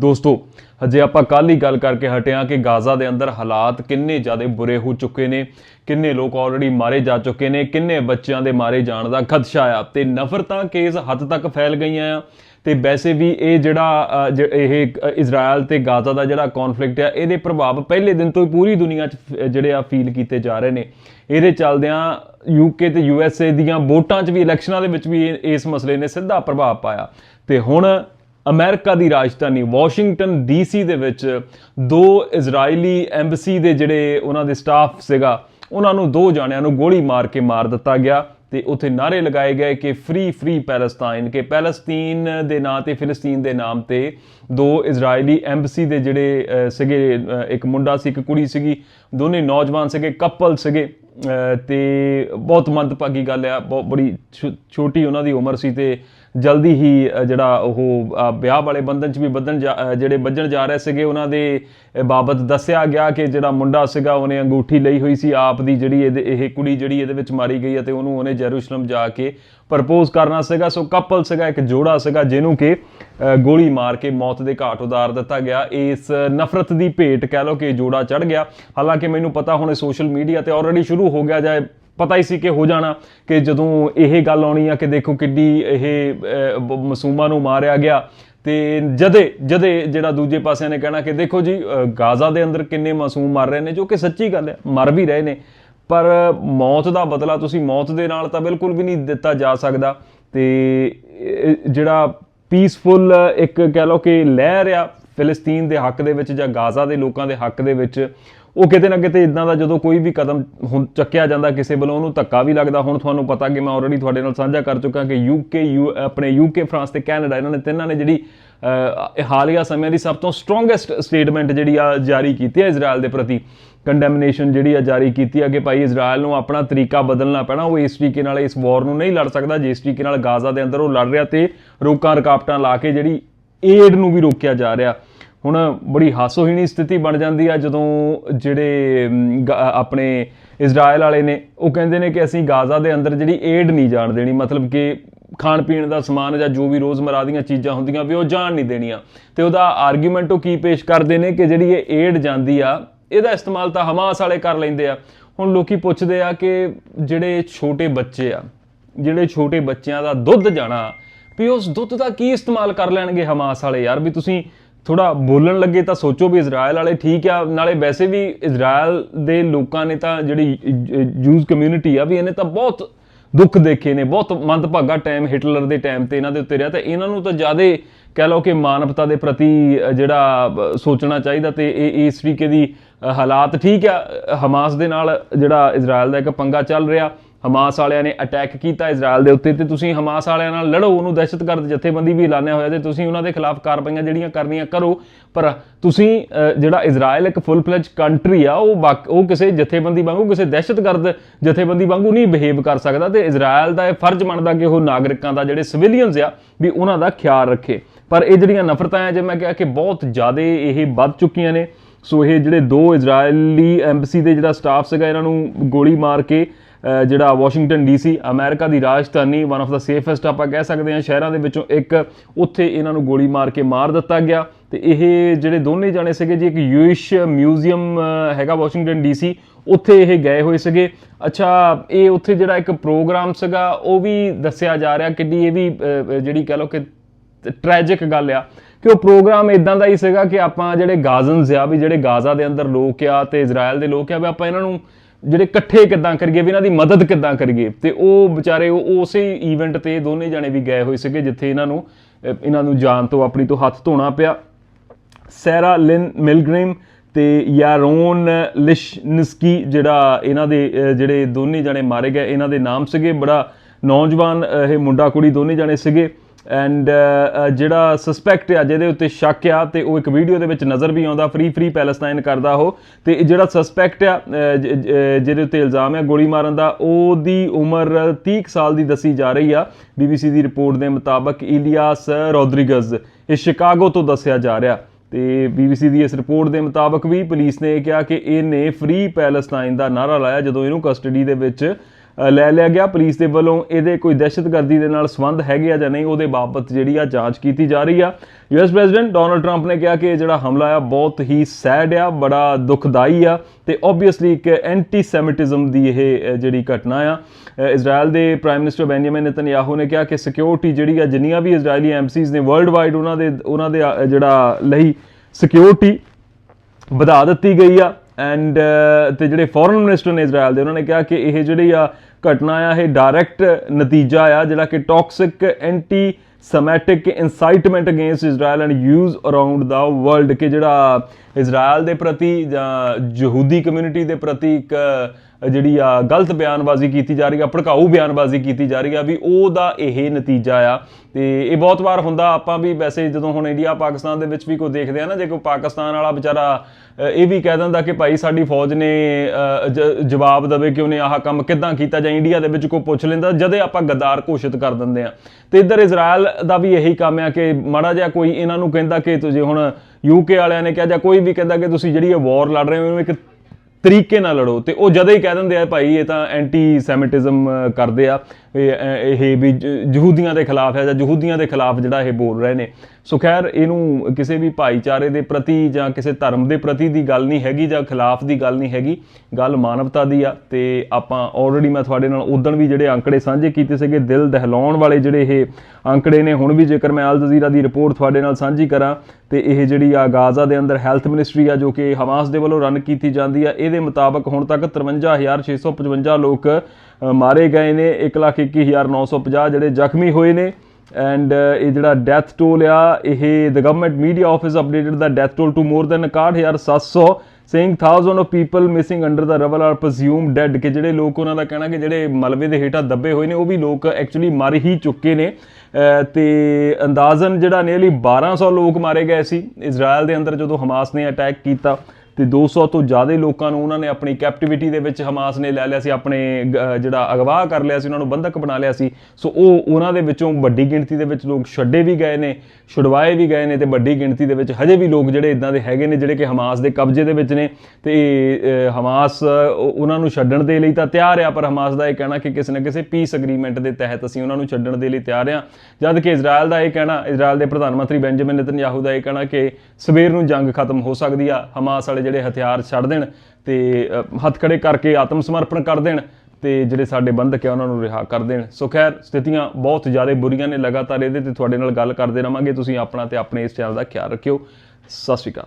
ਦੋਸਤੋ ਹਜੇ ਆਪਾਂ ਕੱਲ ਹੀ ਗੱਲ ਕਰਕੇ ਹਟਿਆ ਕਿ ਗਾਜ਼ਾ ਦੇ ਅੰਦਰ ਹਾਲਾਤ ਕਿੰਨੇ ਜ਼ਿਆਦਾ ਬੁਰੇ ਹੋ ਚੁੱਕੇ ਨੇ ਕਿੰਨੇ ਲੋਕ ਆਲਰੇਡੀ ਮਾਰੇ ਜਾ ਚੁੱਕੇ ਨੇ ਕਿੰਨੇ ਬੱਚਿਆਂ ਦੇ ਮਾਰੇ ਜਾਣ ਦਾ ਖਦਸ਼ਾ ਆ। ਤੇ ਨਫ਼ਰਤਾਂ ਕੇਸ ਹੱਦ ਤੱਕ ਫੈਲ ਗਈਆਂ ਆ। ਤੇ ਵੈਸੇ ਵੀ ਇਹ ਜਿਹੜਾ ਜ- ਇਹ ਅ, ਇਜ਼ਰਾਈਲ ਤੇ ਗਾਜ਼ਾ ਦਾ ਜਿਹੜਾ ਕਨਫਲਿਕਟ ਆ ਇਹਦੇ ਪ੍ਰਭਾਵ ਪਹਿਲੇ ਦਿਨ ਤੋਂ ਹੀ ਪੂਰੀ ਦੁਨੀਆ 'ਚ ਫ- ਜਿਹੜੇ ਆ ਫੀਲ ਕੀਤੇ ਜਾ ਰਹੇ ਨੇ। ਇਹਦੇ ਚੱਲਦਿਆਂ ਯੂਕੇ ਤੇ ਯੂਐਸਏ ਦੀਆਂ ਵੋਟਾਂ 'ਚ ਵੀ ਇਲੈਕਸ਼ਨਾਂ ਦੇ ਵਿੱਚ ਵੀ ਇਹ- ਇਸ ਮਸਲੇ ਨੇ ਸਿੱਧਾ ਪ੍ਰਭਾਵ ਪਾਇਆ। ਤੇ ਹੁਣ ਅਮਰੀਕਾ ਦੀ ਰਾਜਧਾਨੀ ਵਾਸ਼ਿੰਗਟਨ ਡੀਸੀ ਦੇ ਵਿੱਚ ਦੋ ਇਜ਼ਰਾਈਲੀ ਐਮਬਸੀ ਦੇ ਜਿਹੜੇ ਉਹਨਾਂ ਦੇ ਸਟਾਫ ਸੀਗਾ ਉਹਨਾਂ ਨੂੰ ਦੋ ਜਾਣਿਆਂ ਨੂੰ ਗੋਲੀ ਮਾਰ ਕੇ ਮਾਰ ਦਿੱਤਾ ਗਿਆ ਤੇ ਉੱਥੇ ਨਾਰੇ ਲਗਾਏ ਗਏ ਕਿ ਫ੍ਰੀ ਫ੍ਰੀ ਪੈਲਸਤਾਈਨ ਕਿ ਪੈਲਸਤੀਨ ਦੇ ਨਾਂ ਤੇ ਫਿਲਸਤੀਨ ਦੇ ਨਾਮ ਤੇ ਦੋ ਇਜ਼ਰਾਈਲੀ ਐਮਬਸੀ ਦੇ ਜਿਹੜੇ ਸੀਗੇ ਇੱਕ ਮੁੰਡਾ ਸੀ ਇੱਕ ਕੁੜੀ ਸੀਗੀ ਦੋਨੇ ਨੌਜਵਾਨ ਸੀਗੇ ਕਪਲ ਸੀਗੇ ਅਹ, ਤੇ ਬਹੁਤ ਮੰਦਭਾਗੀ ਗੱਲ ਆ ਬਹੁਤ ਬੜੀ ਛੋ- ਛੋਟੀ ਉਹਨਾਂ ਦੀ ਉਮਰ ਸੀ ਤੇ ਜਲਦੀ ਹੀ ਜਿਹੜਾ ਉਹ ਵਿਆਹ ਵਾਲੇ ਬੰਧਨ ਚ ਵੀ ਬੱਧਨ ਜਾ- ਜਿਹੜੇ ਵੱਜਣ ਜਾ ਰਹੇ ਸੀਗੇ, ਉਹਨਾਂ ਦੇ ਬਾਬਤ ਦੱਸਿਆ ਗਿਆ ਕਿ ਜਿਹੜਾ ਮੁੰਡਾ ਸੀਗਾ, ਉਹਨੇ ਅੰਗੂਠੀ ਲਈ ਹੋਈ ਸੀ। ਆਪ ਦੀ ਜਿਹੜੀ ਇਹਦੇ, ਇਹ ਕੁੜੀ ਜਿਹੜੀ ਇਹਦੇ ਵਿੱਚ ਮਾਰੀ ਗਈ ਹੈ ਤੇ ਉਹਨੂੰ ਉਹਨੇ ਜੈਰੂਸ਼ਲਮ ਜਾ ਕੇ ਪ੍ਰਪੋਜ਼ ਕਰਨਾ ਸੀਗਾ। ਸੋ ਕਪਲ ਸੀਗਾ, ਇੱਕ ਜੋੜਾ ਸੀਗਾ, ਜਿਹਨੂੰ ਕਿ ਗੋਲੀ ਮਾਰ ਕੇ ਮੌਤ ਦੇ ਘਾਟ ਉਤਾਰ ਦਿੱਤਾ ਗਿਆ। ਇਸ ਨਫ਼ਰਤ ਦੀ ਭੇਟ ਕਹਿ ਲਓ ਕਿ ਜੋੜਾ ਚੜ ਗਿਆ। ਹਾਲਾਂਕਿ ਮੈਨੂੰ ਪਤਾ, ਹੁਣ ਸੋਸ਼ਲ ਮੀਡੀਆ ਤੇ ਆਲਰੇਡੀ ਸ਼ੁਰੂ ਹੋ ਗਿਆ ਜਾਏ ਪਤਾ ਹੀ ਸੀ ਕਿ ਹੋ ਜਾਣਾ ਕਿ ਜਦੋਂ ਇਹ ਗੱਲ ਆਉਣੀ ਆ ਕਿ ਦੇਖੋ ਕਿੱਡੀ ਇਹ ਮਾਸੂਮਾਂ ਨੂੰ ਮਾਰਿਆ ਗਿਆ। ਤੇ ਜਦੇ ਜਦੇ ਜਿਹੜਾ ਦੂਜੇ ਪਾਸਿਆਂ ਨੇ ਕਹਿਣਾ ਕਿ ਦੇਖੋ ਜੀ ਗਾਜ਼ਾ ਦੇ ਅੰਦਰ ਕਿੰਨੇ ਮਾਸੂਮ ਮਰ ਰਹੇ ਨੇ, ਜੋ ਕਿ ਸੱਚੀ ਗੱਲ ਹੈ, ਮਰ ਵੀ ਰਹੇ ਨੇ। ਪਰ ਮੌਤ ਦਾ ਬਦਲਾ ਤੁਸੀਂ ਮੌਤ ਦੇ ਨਾਲ ਤਾਂ ਬਿਲਕੁਲ ਵੀ ਨਹੀਂ ਦਿੱਤਾ ਜਾ ਸਕਦਾ। ਤੇ ਜਿਹੜਾ ਪੀਸਫੁਲ ਇੱਕ ਕਹਿ ਲਓ ਕਿ ਲਹਿਰ ਆ, ਫਿਲਸਤੀਨ ਦੇ ਹੱਕ ਦੇ ਵਿੱਚ ਜਾਂ ਗਾਜ਼ਾ ਦੇ ਲੋਕਾਂ ਦੇ ਹੱਕ ਦੇ ਵਿੱਚ ਉਹ ਕਿਤੇ ਨਾ ਕਿਤੇ ਇਦਾਂ ਦਾ ਜਦੋਂ ਕੋਈ ਵੀ ਕਦਮ ਹੁਣ ਚੱਕਿਆ ਜਾਂਦਾ ਕਿਸੇ ਵੱਲੋਂ ਉਹਨੂੰ ਧੱਕਾ ਵੀ ਲੱਗਦਾ। ਹੁਣ ਤੁਹਾਨੂੰ ਪਤਾ ਕਿ ਮੈਂ ਆਲਰੇਡੀ ਤੁਹਾਡੇ ਨਾਲ ਸਾਂਝਾ ਕਰ ਚੁੱਕਾ ਕਿ ਯੂਕੇ ਯੂ ਆਪਣੇ ਯੂਕੇ ਫਰਾਂਸ ਤੇ ਕੈਨੇਡਾ ਇਹਨਾਂ ਨੇ ਤਿੰਨਾਂ ਨੇ ਜਿਹੜੀ ਅਹ, ਹਾਲੀਆ ਸਮੇਂ ਦੀ ਸਭ ਤੋਂ ਸਟਰੋਂਗੈਸਟ ਸਟੇਟਮੈਂਟ ਜਿਹੜੀ ਆ ਜਾਰੀ ਕੀਤੀ ਹੈ ਇਜ਼ਰਾਈਲ ਦੇ ਪ੍ਰਤੀ। ਕੰਡੈਮਨੇਸ਼ਨ ਜਿਹੜੀ ਆ ਜਾਰੀ ਕੀਤੀ ਆ ਕਿ ਭਾਈ ਇਜ਼ਰਾਈਲ ਨੂੰ ਆਪਣਾ ਤਰੀਕਾ ਬਦਲਣਾ ਪੈਣਾ ਉਹ ਇਸ ਤਰੀਕੇ ਨਾਲ ਇਸ ਵਾਰ ਨੂੰ ਨਹੀਂ ਲੜ ਸਕਦਾ ਜਿਸ ਤਰੀਕੇ ਨਾਲ ਗਾਜ਼ਾ ਦੇ ਅੰਦਰ ਉਹ ਲੜ ਰਿਹਾ ਤੇ ਰੋਕਾਂ ਰਕਾਵਟਾਂ ਲਾ ਕੇ ਜਿਹੜੀ ਏਡ ਨੂੰ ਵੀ ਰੋਕਿਆ ਜਾ ਰਿਹਾ। ਹੁਣ ਬੜੀ ਹਾਸੋਹੀਣੀ ਸਥਿਤੀ ਬਣ ਜਾਂਦੀ ਆ ਜਦੋਂ ਜਿਹੜੇ ਅਮ, ਆਪਣੇ ਇਜ਼ਰਾਈਲ ਵਾਲੇ ਨੇ ਉਹ ਕਹਿੰਦੇ ਨੇ ਕਿ ਅਸੀਂ ਗਾਜ਼ਾ ਦੇ ਅੰਦਰ ਜਿਹੜੀ ਏਡ ਨਹੀਂ ਜਾਣ ਦੇਣੀ ਮਤਲਬ ਕਿ ਖਾਣ ਪੀਣ ਦਾ ਸਮਾਨ ਜਾਂ ਜੋ ਵੀ ਰੋਜ਼ਮਰਾ ਦੀਆਂ ਚੀਜ਼ਾਂ ਹੁੰਦੀਆਂ ਵੀ ਉਹ ਜਾਣ ਨਹੀਂ ਦੇਣੀਆਂ। ਤੇ ਉਹਦਾ ਆਰਗੂਮੈਂਟ ਉਹ ਕੀ ਪੇਸ਼ ਕਰਦੇ ਨੇ ਕਿ ਜਿਹੜੀ ਇਹ ਏਡ ਜਾਂਦੀ ਆ ਇਹਦਾ ਇਸਤੇਮਾਲ ਤਾਂ ਹਮਾਸ ਵਾਲੇ ਕਰ ਲੈਂਦੇ ਆ। ਹੁਣ ਲੋਕੀ ਪੁੱਛਦੇ ਆ ਕਿ ਜਿਹੜੇ ਛੋਟੇ ਬੱਚੇ ਆ ਜਿਹੜੇ ਛੋਟੇ ਬੱਚਿਆਂ ਦਾ ਦੁੱਧ ਜਾਣਾ ਵੀ ਉਸ ਦੁੱਧ ਦਾ ਕੀ ਇਸਤੇਮਾਲ ਕਰ ਲੈਣਗੇ ਹਮਾਸ ਵਾਲੇ? ਯਾਰ ਵੀ ਤੁਸੀਂ ਥੋੜਾ ਬੋਲਣ ਲੱਗੇ ਤਾਂ ਸੋਚੋ ਵੀ ਇਜ਼ਰਾਈਲ ਵਾਲੇ ਠੀਕ ਆ, ਨਾਲੇ ਵੈਸੇ ਵੀ ਇਜ਼ਰਾਈਲ ਦੇ ਲੋਕਾਂ ਨੇ ਤਾਂ ਜਿਹੜੀ ਜੂਜ਼ ਕਮਿਊਨਿਟੀ ਆ ਵੀ ਇਹਨੇ ਤਾਂ ਬਹੁਤ ਦੁੱਖ ਦੇਖੇ ਨੇ, ਬਹੁਤ ਮੰਦਭਾਗਾ ਟਾਈਮ ਹਿਟਲਰ ਦੇ ਟਾਈਮ ਤੇ ਇਹਨਾਂ ਦੇ ਉੱਤੇ ਰਿਹਾ ਤੇ ਇਹਨਾਂ ਨੂੰ ਤਾਂ ਜ਼ਿਆਦਾ ਕਹਿ ਲਓ ਕਿ ਮਾਨਵਤਾ ਦੇ ਪ੍ਰਤੀ ਜਿਹੜਾ ਸੋਚਣਾ ਚਾਹੀਦਾ ਤੇ ਇਹ, ਇਸ ਤਰੀਕੇ ਦੀ ਹਾਲਾਤ ਠੀਕ ਆ ਹਮਾਸ ਦੇ ਨਾਲ ਜਿਹੜਾ ਇਜ਼ਰਾਈਲ ਦਾ ਇੱਕ ਪੰਗਾ ਚੱਲ ਰਿਹਾ। ਹਮਾਸ ਵਾਲਿਆਂ ਨੇ ਅਟੈਕ ਕੀਤਾ ਇਜ਼ਰਾਈਲ ਦੇ ਉੱਤੇ ਤੇ ਤੁਸੀਂ ਹਮਾਸ ਵਾਲਿਆਂ ਨਾਲ ਲੜੋ, ਉਹਨੂੰ ਦਹਿਸ਼ਤਗਰਦ ਜਥੇਬੰਦੀ ਵੀ ਐਲਾਨਿਆ ਹੋਇਆ ਤੇ ਤੁਸੀਂ ਉਹਨਾਂ ਦੇ ਖਿਲਾਫ ਕਾਰਵਾਈਆਂ ਜਿਹੜੀਆਂ ਕਰਨੀਆਂ ਕਰੋ। ਪਰ ਤੁਸੀਂ ਜਿਹੜਾ ਇਜ਼ਰਾਈਲ ਇੱਕ ਫੁੱਲ ਫਲੈਜ ਕੰਟਰੀ ਆ, ਉਹ ਬਾਕ- ਉਹ ਕਿਸੇ ਜਥੇਬੰਦੀ ਵਾਂਗੂ, ਕਿਸੇ ਦਹਿਸ਼ਤਗਰਦ ਜਥੇਬੰਦੀ ਵਾਂਗੂ ਨਹੀਂ ਬਿਹੇਵ ਕਰ ਸਕਦਾ ਤੇ ਇਜ਼ਰਾਈਲ ਦਾ ਇਹ ਫਰਜ਼ ਬਣਦਾ ਕਿ ਉਹ ਨਾਗਰਿਕਾਂ ਦਾ ਜਿਹੜੇ ਸਿਵਿਲੀਅਨਸ ਆ, ਵੀ ਉਹਨਾਂ ਦਾ ਖਿਆਲ ਰੱਖੇ। ਪਰ ਇਹ ਜਿਹੜੀਆਂ ਨਫ਼ਰਤਾਂ ਆ, ਜੇ ਮੈਂ ਕਿਹਾ ਕਿ ਬਹੁਤ ਜ਼ਿਆਦਾ ਇਹ ਵੱਧ ਚੁੱਕੀਆਂ ਨੇ, ਸੋ ਇਹ ਜਿਹੜੇ ਦੋ ਇਜ਼ਰਾਈਲੀ ਐਮਬਸੀ ਦੇ ਜਿਹੜਾ ਸਟਾਫ ਸੀਗਾ ਇਹਨਾਂ ਨੂੰ ਗੋਲੀ ਮਾਰ ਕੇ ਜਿਹੜਾ ਵਾਸ਼ਿੰਗਟਨ ਡੀਸੀ ਅਮਰੀਕਾ ਦੀ ਰਾਜਧਾਨੀ ਵਨ ਆਫ ਦਾ ਸੇਫੈਸਟ ਆਪਾਂ ਕਹਿ ਸਕਦੇ ਹਾਂ, ਸ਼ਹਿਰਾਂ ਦੇ ਵਿੱਚੋਂ ਇੱਕ, ਉੱਥੇ ਇਹਨਾਂ ਨੂੰ ਗੋਲੀ ਮਾਰ ਕੇ ਮਾਰ ਦਿੱਤਾ ਗਿਆ। ਤੇ ਇਹ ਜਿਹੜੇ ਦੋਨੇ ਜਾਣੇ ਸੀਗੇ ਜੀ, ਇੱਕ ਯੂਇਸ਼ ਮਿਊਜ਼ੀਅਮ ਹੈਗਾ ਵਾਸ਼ਿੰਗਟਨ ਡੀਸੀ ਉੱਥੇ ਇਹ ਗਏ ਹੋਏ ਸੀਗੇ। ਅੱਛਾ, ਇਹ ਉੱਥੇ ਜਿਹੜਾ ਇੱਕ ਪ੍ਰੋਗਰਾਮ ਸੀਗਾ, ਉਹ ਵੀ ਦੱਸਿਆ ਜਾ ਰਿਹਾ, ਕਿੱਡੀ ਇਹ ਵੀ ਜਿਹੜੀ ਕਹ ਲਓ ਕਿ ਟ੍ਰੈਜਿਕ ਗੱਲ ਆ। ਕਿ ਉਹ ਪ੍ਰੋਗਰਾਮ ਇਦਾਂ ਦਾ ਹੀ ਸੀਗਾ ਕਿ ਆਪਾਂ ਜਿਹੜੇ ਗਾਜ਼ਨਸ ਆ, ਵੀ ਜਿਹੜੇ ਗਾਜ਼ਾ ਦੇ ਅੰਦਰ ਲੋਕ ਆ ਤੇ ਇਜ਼ਰਾਈਲ ਦੇ ਲੋਕ ਆ, ਵੀ ਆਪਾਂ ਇਹਨਾਂ ਨੂੰ ਜਿਹੜੇ ਇਕੱਠੇ ਕਿੱਦਾਂ ਕਰੀਏ, ਵੀ ਇਹਨਾਂ ਦੀ ਮਦਦ ਕਿੱਦਾਂ ਕਰੀਏ, ਤੇ ਉਹ ਵਿਚਾਰੇ ਉਹ ਉਸੇ ਈਵੈਂਟ ਤੇ ਦੋਨੇ ਜਾਣੇ ਵੀ ਗਏ ਹੋਏ ਸੀਗੇ, ਜਿੱਥੇ ਇਹਨਾਂ ਨੂੰ ਇਹਨਾਂ ਨੂੰ ਜਾਣ ਤੋਂ, ਆਪਣੀ ਤੋਂ ਹੱਥ ਧੋਣਾ ਪਿਆ। ਸੈਰਾ ਲਿਨ ਮਿਲਗ੍ਰਿਮ ਤੇ ਯਾਰੋਨ ਲਿਸ਼ਨਸਕੀ, ਜਿਹੜਾ ਇਹਨਾਂ ਦੇ ਜਿਹੜੇ ਦੋਨੇ ਜਣੇ ਮਾਰੇ ਗਏ, ਇਹਨਾਂ ਦੇ ਨਾਮ ਸੀਗੇ, ਬੜਾ ਨੌਜਵਾਨ ਇਹ ਮੁੰਡਾ ਕੁੜੀ ਦੋਨੇ ਜਣੇ ਸੀਗੇ। ਐਂਡ uh, uh, ਜਿਹੜਾ ਸਸਪੈਕਟ ਆ, ਜਿਹਦੇ ਉੱਤੇ ਸ਼ੱਕ ਆ, ਤੇ ਉਹ ਇੱਕ ਵੀਡੀਓ ਦੇ ਵਿੱਚ ਨਜ਼ਰ ਵੀ ਆਉਂਦਾ ਫ੍ਰੀ ਫ੍ਰੀ ਪੈਲਸਤਾਈਨ ਕਰਦਾ ਉਹ। ਤੇ ਜਿਹੜਾ ਸਸਪੈਕਟ ਆ ਜਿਹਦੇ ਉੱਤੇ ਇਲਜ਼ਾਮ ਆ ਗੋਲੀ ਮਾਰਨ ਦਾ, ਉਹਦੀ ਉਮਰ 30 ਕੁ ਸਾਲ ਦੀ ਦੱਸੀ ਜਾ ਰਹੀ ਆ। ਬੀਬੀਸੀ ਦੀ ਰਿਪੋਰਟ ਦੇ ਮੁਤਾਬਕ ਇਲੀਆਸ ਰੋਦਰੀਗਜ਼ ਇਹ ਸ਼ਿਕਾਗੋ ਤੋਂ ਦੱਸਿਆ ਜਾ ਰਿਹਾ। ਤੇ ਬੀਬੀਸੀ ਦੀ ਇਸ ਰਿਪੋਰਟ ਦੇ ਮੁਤਾਬਕ ਵੀ ਪੁਲਿਸ ਨੇ ਇਹ ਕਿਹਾ ਕਿ ਇਹਨੇ ਫ੍ਰੀ ਪੈਲਸਤਾਈਨ ਦਾ ਨਾਰਾ ਲਾਇਆ ਜਦੋਂ ਇਹਨੂੰ ਕਸਟਡੀ ਦੇ ਵਿੱਚ ਲੈ ਲਿਆ ਗਿਆ। ਪੁਲਿਸ ਦੇ ਵੱਲੋਂ ਇਹਦੇ ਕੋਈ ਦਹਿਸ਼ਤਗਰਦੀ ਦੇ ਨਾਲ ਸੰਬੰਧ ਹੈਗੇ ਆ ਜਾਂ ਨਹੀਂ, ਉਹਦੇ ਬਾਬਤ ਜਿਹੜੀ ਆ ਜਾਂਚ ਕੀਤੀ ਜਾ ਰਹੀ ਆ। ਯੂਐਸ ਪ੍ਰੈਜ਼ੀਡੈਂਟ ਡੋਨਲਡ ਟਰੰਪ ਨੇ ਕਿਹਾ ਕਿ ਇਹ ਜਿਹੜਾ ਹਮਲਾ ਆ, ਬਹੁਤ ਹੀ ਸੈਡ ਆ, ਬੜਾ ਦੁਖਦਾਈ ਆ ਤੇ ਆਬਵੀਅਸਲੀ ਇੱਕ ਐਂਟੀ ਸੈਮਿਟਿਜ਼ਮ ਦੀ ਇਹ ਜਿਹੜੀ ਘਟਨਾ ਆ। ਇਜ਼ਰਾਈਲ ਦੇ ਪ੍ਰਾਈਮ ਮਿਨਿਸਟਰ ਬੈਂਜਾਮਿਨ ਨਤਨਯਾਹੂ ਨੇ ਕਿਹਾ ਕਿ ਸਿਕਿਉਰਿਟੀ ਜਿਹੜੀ ਆ, ਜਿੰਨੀਆਂ ਵੀ ਇਜ਼ਰਾਈਲੀ ਐਮਸੀਜ਼ ਨੇ ਵਰਲਡ ਵਾਈਡ ਉਹਨਾਂ ਦੇ ਉਹਨਾਂ ਦੇ ਜਿਹੜਾ ਲਈ ਸਿਕਿਉਰਿਟੀ ਵਧਾ ਦਿੱਤੀ ਗਈ ਆ। ਐਂਡ uh, ਤੇ ਜਿਹੜੇ ਫੋਰਨ ਮਿਨਿਸਟਰ ਨੇ ਇਜ਼ਰਾਈਲ ਦੇ, ਉਹਨਾਂ ਨੇ ਕਿਹਾ ਕਿ ਇਹ ਜਿਹੜੀ ਆ ਘਟਨਾ ਆ, ਇਹ ਡਾਇਰੈਕਟ ਨਤੀਜਾ ਆ, ਜਿਹੜਾ ਕਿ toxic antisemitic incitement against Israel and Jews around the world ਕਿ ਜਿਹੜਾ ਇਜ਼ਰਾਈਲ ਦੇ ਪ੍ਰਤੀ ਜਾਂ ਯਹੂਦੀ ਕਮਿਊਨਿਟੀ ਦੇ ਪ੍ਰਤੀ ਇੱਕ ਜਿਹੜੀ ਆ ਗਲਤ ਬਿਆਨਬਾਜ਼ੀ ਕੀਤੀ ਜਾ ਰਹੀ ਆ, ਭੜਕਾਊ ਬਿਆਨਬਾਜ਼ੀ ਕੀਤੀ ਜਾ ਰਹੀ ਆ ਵੀ ਉਹਦਾ ਇਹ ਨਤੀਜਾ ਆ। ਤੇ ਇਹ ਬਹੁਤ ਵਾਰ ਹੁੰਦਾ, ਆਪਾਂ ਵੀ ਵੈਸੇ ਜਦੋਂ ਹੁਣ ਇੰਡੀਆ ਪਾਕਿਸਤਾਨ ਦੇ ਵਿੱਚ ਵੀ ਕੋਈ ਦੇਖਦੇ ਆ ਨਾ, ਜੇ ਕੋਈ ਪਾਕਿਸਤਾਨ ਵਾਲਾ ਵਿਚਾਰਾ ਇਹ ਵੀ ਕਹਿ ਦਿੰਦਾ ਕਿ ਭਾਈ ਸਾਡੀ ਫੌਜ ਨੇ ਜਵਾਬ ਦਵੇ ਕਿ ਉਹਨੇ ਆਹ ਕੰਮ ਕਿੱਦਾਂ ਕੀਤਾ ਜਾਂ ਇੰਡੀਆ ਦੇ ਵਿੱਚ ਕੋਈ ਪੁੱਛ ਲੈਂਦਾ, ਜਦੇ ਆਪਾਂ ਗੱਦਾਰ ਘੋਸ਼ਿਤ ਕਰ ਦਿੰਦੇ ਆ। ਤੇ ਇੱਧਰ ਇਜ਼ਰਾਈਲ ਦਾ ਵੀ ਇਹੀ ਕੰਮ ਆ ਕਿ ਮਾੜਾ ਜਿਹਾ ਕੋਈ ਇਹਨਾਂ ਨੂੰ ਕਹਿੰਦਾ ਕਿ ਤੁਸੀਂ ਹੁਣ ਯੂਕੇ ਵਾਲਿਆਂ ਨੇ ਕਿਹਾ ਜਾਂ ਕੋਈ ਵੀ ਕਹਿੰਦਾ ਕਿ ਤੁਸੀਂ ਜਿਹੜੀ ਇਹ ਵਾਰ ਲੜ ਰਹੇ ਹੋ, ਇਹਨੂੰ ਇੱਕ ਤਰੀਕੇ ਨਾਲ ਲੜੋ। ਤੇ ਉਹ ਜਦੇ ਹੀ ਕਹਿ ਦਿੰਦੇ ਆ, ਭਾਈ, ਇਹ ਤਾਂ ਐਂਟੀ ਸੈਮਿਟਿਜ਼ਮ ਕਰਦੇ ਆ। ਇਹ ਇਹ ਵੀ ਜ- ਯਹੂਦੀਆਂ ਦੇ ਖਿਲਾਫ ਹੈ ਜਾਂ ਯਹੂਦੀਆਂ ਦੇ ਖਿਲਾਫ ਜਿਹੜਾ ਇਹ ਬੋਲ ਰਹੇ ਨੇ। ਸੋ ਖੈਰ, ਇਹਨੂੰ ਕਿਸੇ ਵੀ ਭਾਈਚਾਰੇ ਦੇ ਪ੍ਰਤੀ ਜਾਂ ਕਿਸੇ ਧਰਮ ਦੇ ਪ੍ਰਤੀ ਦੀ ਗੱਲ ਨਹੀਂ ਹੈਗੀ ਜਾਂ ਖਿਲਾਫ ਦੀ ਗੱਲ ਨਹੀਂ ਹੈਗੀ। ਗੱਲ ਮਾਨਵਤਾ ਦੀ ਆ ਤੇ ਆਪਾਂ ਆਲਰੇਡੀ ਮੈਂ ਤੁਹਾਡੇ ਨਾਲ ਉਦਣ ਵੀ ਜਿਹੜੇ ਅੰਕੜੇ ਸਾਂਝੇ ਕੀਤੇ ਸੀਗੇ, ਦਿਲ ਦਹਿਲਾਉਣ ਵਾਲੇ ਜਿਹੜੇ ਇਹ ਅੰਕੜੇ ਨੇ, ਹੁਣ ਵੀ ਜੇਕਰ ਮੈਂ ਅਲ ਜਜ਼ੀਰਾ ਦੀ ਰਿਪੋਰਟ ਤੁਹਾਡੇ ਨਾਲ ਸਾਂਝੀ ਕਰਾਂ ਤੇ ਇਹ ਜਿਹੜੀ ਆ ਗਾਜ਼ਾ ਦੇ ਅੰਦਰ ਹੈਲਥ ਮਿਨਿਸਟਰੀ ਆ ਜੋ ਕਿ ਹਮਾਸ ਦੇ ਵੱਲੋਂ ਰਨ ਕੀਤੀ ਜਾਂਦੀ ਆ, ਇਹਦੇ ਮੁਤਾਬਕ ਹੁਣ ਤੱਕ 53655 ਲੋਕ ਮਾਰੇ ਗਏ ਨੇ। 121950 ਜਿਹੜੇ ਜ਼ਖਮੀ ਹੋਏ ਨੇ। ਐਂਡ ਇਹ ਜਿਹੜਾ ਡੈਥ ਟੋਲ ਆ, ਇਹ the government media office updated the death toll to more than 61700 saying thousands of people missing under the ਰਵਲ are presumed dead, ਕਿ ਜਿਹੜੇ ਲੋਕ ਉਹਨਾਂ ਦਾ ਕਹਿਣਾ ਕਿ ਜਿਹੜੇ ਮਲਬੇ ਦੇ ਹੇਠਾਂ ਦੱਬੇ ਹੋਏ ਨੇ, ਉਹ ਵੀ ਲੋਕ ਐਕਚੁਅਲੀ ਮਰ ਹੀ ਚੁੱਕੇ ਨੇ। ਅਹ, ਤੇ ਅੰਦਾਜ਼ਨ ਜਿਹੜਾ ਨੀਅਰਲੀ 1200 ਲੋਕ ਮਾਰੇ ਗਏ ਸੀ। ਇਜ਼ਰਾਈਲ ਦੇ ਅੰਦਰ ਜਦੋਂ ਹਮਾਸ ਨੇ ਅਟੈਕ ਕੀਤਾ ਤੇ 200 ਤੋਂ ਜ਼ਿਆਦਾ ਲੋਕਾਂ ਨੂੰ ਉਹਨਾਂ ਨੇ ਆਪਣੀ ਕੈਪਟੀਵਿਟੀ ਦੇ ਵਿੱਚ ਹਮਾਸ ਨੇ ਲੈ ਲਿਆ ਸੀ, ਆਪਣੇ ਗ- ਜਿਹੜਾ ਅਗਵਾ ਕਰ ਲਿਆ ਸੀ, ਉਹਨਾਂ ਨੂੰ ਬੰਧਕ ਬਣਾ ਲਿਆ ਸੀ। ਸੋ ਉਹ ਉਹਨਾਂ ਦੇ ਵਿੱਚੋਂ ਵੱਡੀ ਗਿਣਤੀ ਦੇ ਵਿੱਚ ਲੋਕ ਛੱਡੇ ਵੀ ਗਏ ਨੇ, ਛੁਡਵਾਏ ਵੀ ਗਏ ਨੇ ਤੇ ਵੱਡੀ ਗਿਣਤੀ ਦੇ ਵਿੱਚ ਹਜੇ ਵੀ ਲੋਕ ਜਿਹੜੇ ਇਦਾਂ ਦੇ ਹੈਗੇ ਨੇ, ਜਿਹੜੇ ਕਿ ਹਮਾਸ ਦੇ ਕਬਜ਼ੇ ਦੇ ਵਿੱਚ ਨੇ ਤੇ ਹਮਾਸ ਉਹਨਾਂ ਨੂੰ ਛੱਡਣ ਦੇ ਲਈ ਤਾਂ ਤਿਆਰ ਆ, ਪਰ ਹਮਾਸ ਦਾ ਇਹ ਕਹਿਣਾ ਕਿ ਕਿਸੇ ਨਾ ਕਿਸੇ ਪੀਸ ਅਗਰੀਮੈਂਟ ਦੇ ਤਹਿਤ ਅਸੀਂ ਉਹਨਾਂ ਨੂੰ ਛੱਡਣ ਦੇ ਲਈ ਤਿਆਰ ਆ। ਜਦ ਕਿ ਇਜ਼ਰਾਈਲ ਦਾ ਇਹ ਕਹਿਣਾ ਇਜ਼ਰਾਈਲ ਦੇ ਪ੍ਰਧਾਨ ਮੰਤਰੀ ਬੈਂਜਾਮਿਨ ਨੇਤਨਯਾਹੂ ਦਾ ਇਹ ਕਹਿਣਾ ਕਿ ਸਵੇਰ ਨੂੰ ਜੰਗ ਖਤਮ ਹੋ ਸਕਦੀ ਆ, ਹਮਾਸ ਵਾਲੇ ਜਿਹੜੇ ਹਥਿਆਰ ਛੱਡ ਦੇਣ ਤੇ ਹੱਥ ਖੜੇ ਕਰਕੇ ਆਤਮ ਸਮਰਪਣ ਕਰ ਦੇਣ ਤੇ ਜਿਹੜੇ ਸਾਡੇ ਬੰਧਕ ਆ, ਉਹਨਾਂ ਨੂੰ ਰਿਹਾ ਕਰ ਦੇਣ। ਸੋ ਖੈਰ, ਸਥਿਤੀਆਂ ਬਹੁਤ ਜ਼ਿਆਦਾ ਬੁਰੀਆਂ ਨੇ, ਲਗਾਤਾਰ ਇਹਦੇ ਤੇ ਤੁਹਾਡੇ ਨਾਲ ਗੱਲ ਕਰਦੇ ਰਵਾਂਗੇ। ਤੁਸੀਂ ਆਪਣਾ ਤੇ ਆਪਣੇ ਇਸ ਚੈਨਲ ਦਾ ਖਿਆਲ ਰੱਖਿਓ। ਸਤਿ ਸ਼੍ਰੀ ਅਕਾਲ।